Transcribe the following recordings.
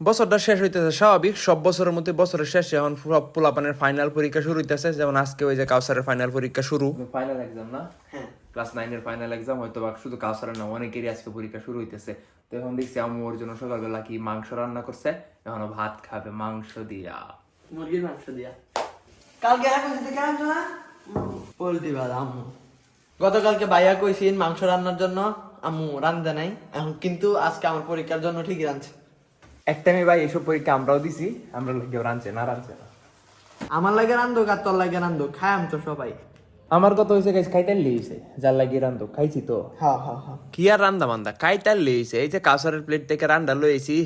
বছরটা শেষ হইতেছে স্বাভাবিক। সব বছরের মধ্যে বছরের শেষে এখন সব পোলাপানের ফাইনাল পরীক্ষা শুরু হইতেছে। যেমন আজকে ওই যে কাউসারের ফাইনাল পরীক্ষা শুরু। ফাইনাল এক্সাম না? হ্যাঁ ক্লাস নাইনের ফাইনাল এক্সাম হয়তো বা শুধু কাউসারের না অনেকেরই আজকে পরীক্ষা শুরু হইতেছে। তো এখন দেখছি আম্মু ওর জন্য সকালবেলা কি মাংস রান্না করছে? এখন ভাত খাবে মাংস দিয়া। মুরগির মাংস দিয়া। কালকে আনছো না পোল্ট্রি ভাত আম্মু। গতকালকে ভাইয়া কইছিন মাংস রান্নার জন্য। আম্মু রান্ধে নাই। এখন কিন্তু আজকে আমার পরীক্ষার জন্য ঠিকই রাঁধছে। এক টাইমে ভাই এসব পরীক্ষা আমরাও দিছি আমরা কেউ রাঁধছে না রাঁধছে না আমার লাগে রান্ধো আর তোর লাগে রান্ধো খায়াম তো সবাই। আমার কথা হয়েছে গাইস খাইতার লিয়েছে যার লাগিয়ে রান্ধো খাইছি তো। হ্যাঁ হ্যাঁ হ্যাঁ। কি আর রান্দা মান্দা খাইতার লিয়েছে এই যে কাউসারের প্লেট থেকে রান্না লইছি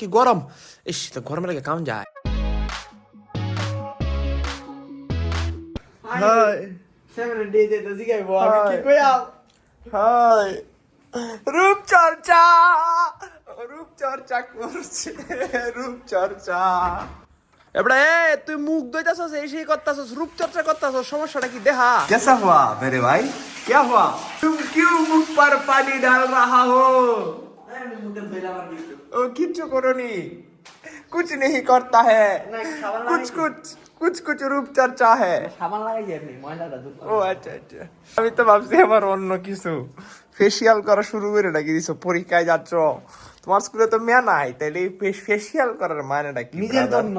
কি গরম। ইস তো গরম লাগে কাউন যায়। হাই। সেভেন ডে দে তো জিগাইবো আমি কি কইয়াম হাই। রূপচর্চা রূপচর্চা করছে রূপচর্চা এবারে এ তুই মুখ দইতাছস এই সেই করতাছস রূপচর্চা করতাছস সমস্যাটা কি দেখা कैसा हुआ मेरे भाई क्या हुआ तुम क्यों मुख पर पानी डाल रहा हो মুখে ধইলা আমার দিছো ओ किच्चू करोनी कुछ नहीं करता है না সাবান कुछ লাগাই कुछ কুচ কুচ রূপচর্চা হ্যাঁ আমি তো ভাবছি আমার অন্য কিছু। ফেসিয়াল করা শুরু করে নাকি দিছো? পরীক্ষায় যাচ্ছ। তোমার স্কুলে তো মেয়ে নাই তাইলে ফেসিয়াল করার মানেটা কি নিজের জন্য।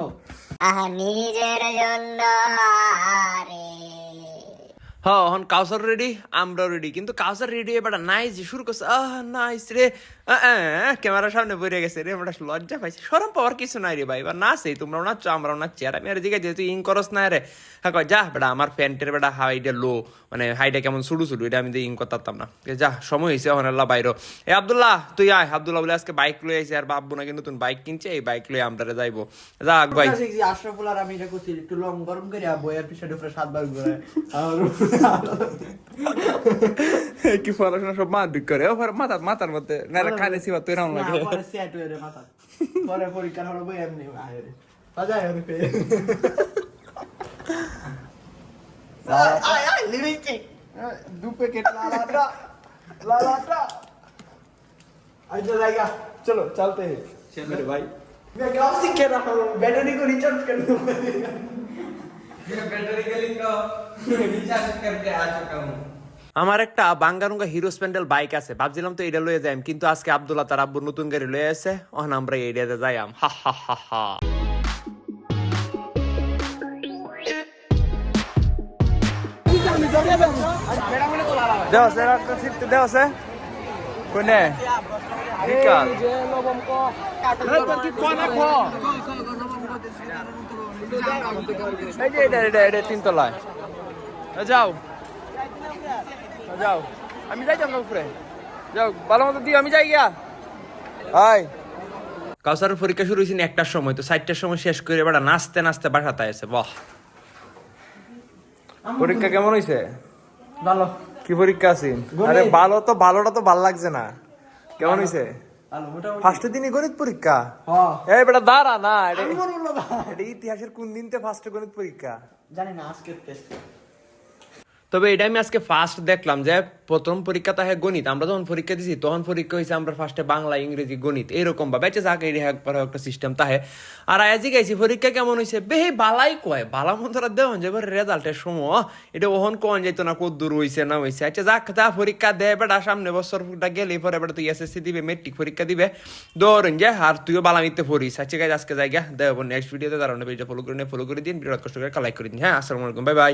নিজের জন্য হ্যাঁ এখন কাউসার রেডি আমরা রেডি কিন্তু কাউসার রেডি এবার নাইস শুরু করছে। আহ নাইস রে। ক্যামেরার সামনে বইরে গেছে রে আমরা লজ্জা পাইছি। সরম পাওয়ার কিছু নাই রে ভাই এবার নাচে, তোমরাও নাচছ, আমরাও নাচছি। আর আমি আর জিজ্ঞাসা যেহেতু ইং করস না রে হ্যাঁ যা বেটা, আমার প্যান্টের বেটা হাইটা লো মানে হাইটা কেমন শুরু শুরু এটা আমি তো ইং করতাম না। যা, সময় হয়েছে এখন আল্লাহ বাইরো। এ আব্দুল্লাহ, তুই আয়। আব্দুল্লাহ বলে আজকে বাইক লয়ে আইছে, আর বাবু নাকি নতুন বাইক কিনছে, এই বাইক লয়ে আমরা যাইবো। যা ভাই। শিখছি আশরাফুল আর আমি এটা করছি, একটু লং গরম করে আর বইয়ের পিছনে সাতবার ঘুরে কি পড়াশোনা সব মা দুঃখ করে ও মাথার মাথার মধ্যে না খানে সিবা তুই রাম লাগে পরে সেট হয়ে রে মাথা পরে পরীক্ষার হলো বই এমনি আয় রে বাজায় রে পে আয় আয় লিরিচি দু প্যাকেট লালাটা লালাটা আজ লাগা চলো চলতে हैं मेरे भाई मैं गाँव से कह रहा हूँ बैटरी को रिचार्ज कर दो আমার একটা বাঙ্গারুঙ্গা হিরো স্প্যান্ডেল বাইক আছে। ভাবছিলাম তো এটা লয়ে যাইম কিন্তু আজকে আব্দুল্লাহ তার আব্বুর নতুন গাড়ি লয়ে আছে ওখানে আমরা এরিয়াতে যাইম হা হা হা হা। দেওয়া আছে একটা সিট দেওয়া আছে। কোনে? বিকাল। এই যে এটা এটা এটা তিনতলায়। যাও। যাও। আমি যাইতাম না উপরে। যাও ভালো মতো দিও আমি যাই গিয়া। হাই কাউসারের পরীক্ষা শুরু হয়েছে একটার সময় তো চারটার সময় শেষ করে এবার নাচতে নাচতে বাসাতে আছে বাহ। পরীক্ষা কেমন হয়েছে ভালো। কি পরীক্ষা আছে আরে ভালো তো ভালোটা তো ভালো লাগছে না। কেমন হয়েছে ফার্স্টের দিনই গণিত পরীক্ষা? হ্যাঁ। এই বেটা দাঁড়া না এটা ইতিহাসের কোন দিনতে ফার্স্টে গণিত পরীক্ষা? জানি না আজকের টেস্ট তবে এটা আমি আজকে ফার্স্ট দেখলাম যে প্রথম পরীক্ষা তো হ্যাঁ গণিত, আমরা যখন পরীক্ষা দিছি, তখন পরীক্ষা হয়েছে আমরা ফার্স্টে বাংলা, ইংরেজি, গণিত, এরকম ভাবে। বেঁচে যাকে একবার একটা সিস্টেম তাহে আর আয়াজি গাইছি পরীক্ষা কেমন হয়েছে বেহে বালাই কয় বালা মন্তরা দেওয়ান যে রেজাল্টের সময় এটা ওহন কোন যাইতো না, কত দূর হয়েছে না হয়েছে আচ্ছা যাক, যা পরীক্ষা দে বেটা, সামনে বছরটা গেলে পরে বেটা তুই এসএসসি দিবে মেট্রিক পরীক্ষা দিবে। ধরুন যে, আর তুইও বালা মিথ্যে পড়িস। আচ্ছা গাইজ আজকে যাই গা দেবো নেক্সট ভিডিওতে দাঁড়ানো পেজটা ফলো করে নিয়ে ফলো করে দিন বিরাট কষ্ট করে লাইক করে দিন। হ্যাঁ আসসালামু আলাইকুম বাই বাই